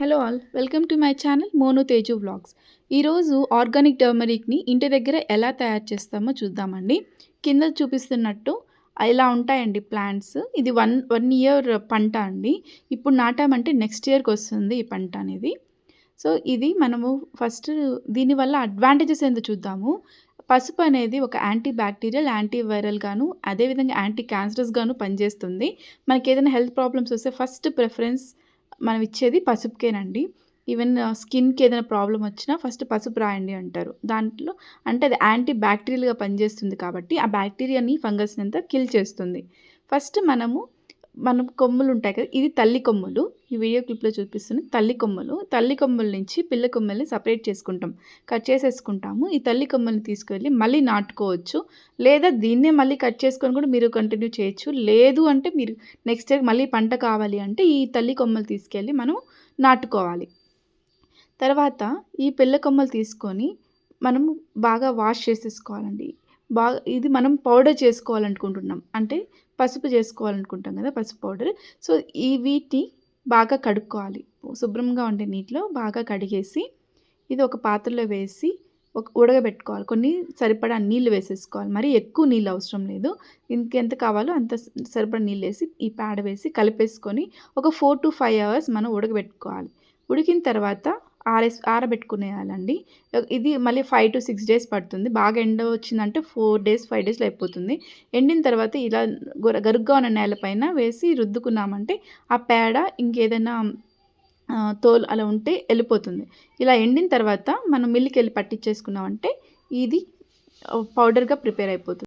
Hello all welcome to my channel Monu Teju vlogs. ఈరోజు organic టర్మరిక్ని ఇంటి దగ్గర ఎలా తయారు చేస్తామో చూద్దామండి. కింద చూపిస్తున్నట్టు ఇలా ఉంటాయండి ప్లాంట్స్. ఇది వన్ వన్ ఇయర్ పంట అండి. ఇప్పుడు నాటామంటే నెక్స్ట్ ఇయర్కి వస్తుంది ఈ పంట అనేది. సో ఇది మనము ఫస్ట్ దీనివల్ల అడ్వాంటేజెస్ ఏందో చూద్దాము. పసుపు అనేది ఒక యాంటీ బ్యాక్టీరియల్ యాంటీ వైరల్ గాను అదేవిధంగా యాంటీ క్యాన్సరస్ గాను పనిచేస్తుంది. మనకి ఏదైనా హెల్త్ ప్రాబ్లమ్స్ వస్తే ఫస్ట్ ప్రిఫరెన్స్ మనం ఇచ్చేది పసుపుకేనండి. ఈవెన్ స్కిన్కి ఏదైనా ప్రాబ్లం వచ్చినా ఫస్ట్ పసుపు రాయండి అంటారు. దాంట్లో అంటే అది యాంటీ బ్యాక్టీరియల్గా పనిచేస్తుంది కాబట్టి ఆ బ్యాక్టీరియాని ఫంగస్ని అంతా కిల్ చేస్తుంది. ఫస్ట్ మనము మనం కొమ్ములు ఉంటాయి కదా ఇది తల్లి కొమ్ములు. ఈ వీడియో క్లిప్లో చూపిస్తున్న తల్లి కొమ్మలు. తల్లి కొమ్మల నుంచి పిల్ల కొమ్మల్ని సపరేట్ చేసుకుంటాం. కట్ చేసేసుకుంటాము. ఈ తల్లి కొమ్మల్ని తీసుకెళ్ళి మళ్ళీ నాటుకోవచ్చు. లేదా దీన్నే మళ్ళీ కట్ చేసుకొని కూడా మీరు కంటిన్యూ చేయొచ్చు. లేదు అంటే మీరు నెక్స్ట్ ఇయర్ మళ్ళీ పంట కావాలి అంటే ఈ తల్లి కొమ్మలు తీసుకెళ్ళి మనం నాటుకోవాలి. తర్వాత ఈ పిల్ల కొమ్మలు తీసుకొని మనం బాగా వాష్ చేసేసుకోవాలండి. బాగా ఇది మనం పౌడర్ చేసుకోవాలనుకుంటున్నాం. అంటే పసుపు చేసుకోవాలనుకుంటాం కదా పసుపు పౌడర్ సో ఈ వీటిని బాగా కడుక్కోవాలి. శుభ్రంగా ఉండే నీటిలో బాగా కడిగేసి ఇది ఒక పాత్రలో వేసి ఒక ఉడకబెట్టుకోవాలి. కొన్ని సరిపడా నీళ్ళు వేసేసుకోవాలి. మరి ఎక్కువ నీళ్ళు అవసరం లేదు. ఇంకెంత కావాలో అంత సరిపడా నీళ్ళు వేసి ఈ పేడ వేసి కలిపేసుకొని ఒక ఫోర్ టు ఫైవ్ అవర్స్ మనం ఉడకబెట్టుకోవాలి. ఉడికిన తర్వాత ఆరేసి ఆరబెట్టుకునేయాలండి. ఇది మళ్ళీ ఫైవ్ టు సిక్స్ డేస్ పడుతుంది. బాగా ఎండ వచ్చిందంటే ఫోర్ డేస్ ఫైవ్ డేస్లో అయిపోతుంది. ఎండిన తర్వాత ఇలా గరుగ్గా ఉన్న నేలపైన వేసి రుద్దుకున్నామంటే ఆ పేడ ఇంకేదైనా తోలు అలా ఉంటే వెళ్ళిపోతుంది. ఇలా ఎండిన తర్వాత మనం మిల్లికి వెళ్ళి పట్టించేసుకున్నామంటే ఇది పౌడర్గా ప్రిపేర్ అయిపోతుంది.